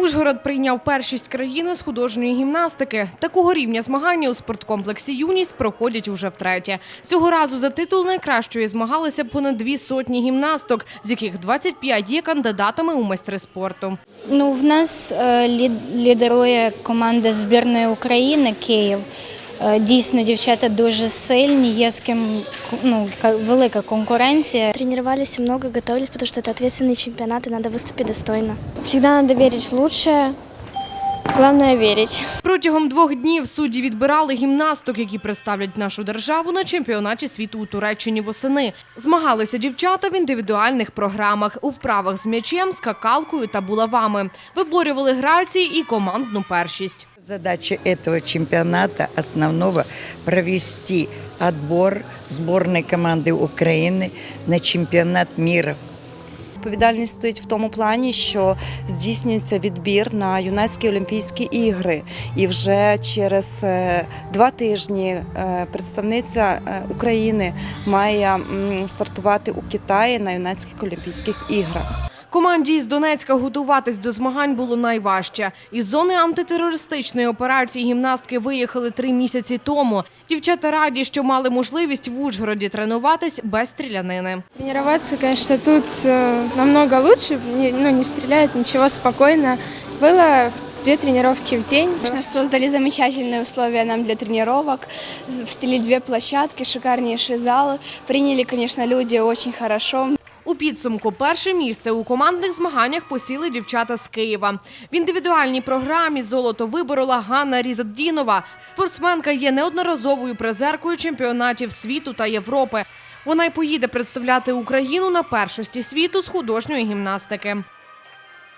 Ужгород прийняв першість країни з художньої гімнастики. Такого рівня змагання у спорткомплексі Юність проходять уже втретє. Цього разу за титул найкращої змагалися понад дві сотні гімнасток, з яких 25 є кандидатами у майстри спорту. Ну, в нас е, лідерує команда збірної України Київ. Е, Дійсно, дівчата дуже сильні, є з ким ну, ка- велика конкуренція. Тренировались и много, готовились, потому что это ответственный чемпионат, и надо выступить достойно. Всегда надо вірити в лучшее. Главное вірити. Протягом двох днів судді відбирали гімнасток, які представлять нашу державу на чемпіонаті світу у Туреччині восени. Змагалися дівчата в індивідуальних програмах у вправах з м'ячем, скакалкою та булавами. Виборювали грації і командну першість. Задача этого чемпионата основного провести отбор сборной команды Украины на чемпионат мира. Відповідальність стоїть в тому плані, що здійснюється відбір на юнацькі Олімпійські ігри, і вже через е, два тижні е, представниця е, України має м, стартувати у Китаї на юнацьких Олімпійських іграх. Команді із Донецька готуватись до змагань було найважче. Із зони антитерористичної операції гімнастки виїхали три місяці тому. Дівчата раді, що мали можливість в Ужгороді тренуватись без стрілянини. Тренироваться, конечно, тут э, намного лучше, не, ну, не стреляет, ничего, спокойно. Было две тренировки в день. Конечно, создали замечательные условия нам для тренировок, встелили две площадки, шикарнейший зал. Приняли, конечно, люди очень хорошо. У підсумку перше місце у командних змаганнях посіли дівчата з Києва. В індивідуальній програмі золото виборола Ганна Різаддінова. Спортсменка є неодноразовою призеркою чемпіонатів світу та Європи. Вона й поїде представляти Україну на першості світу з художньої гімнастики.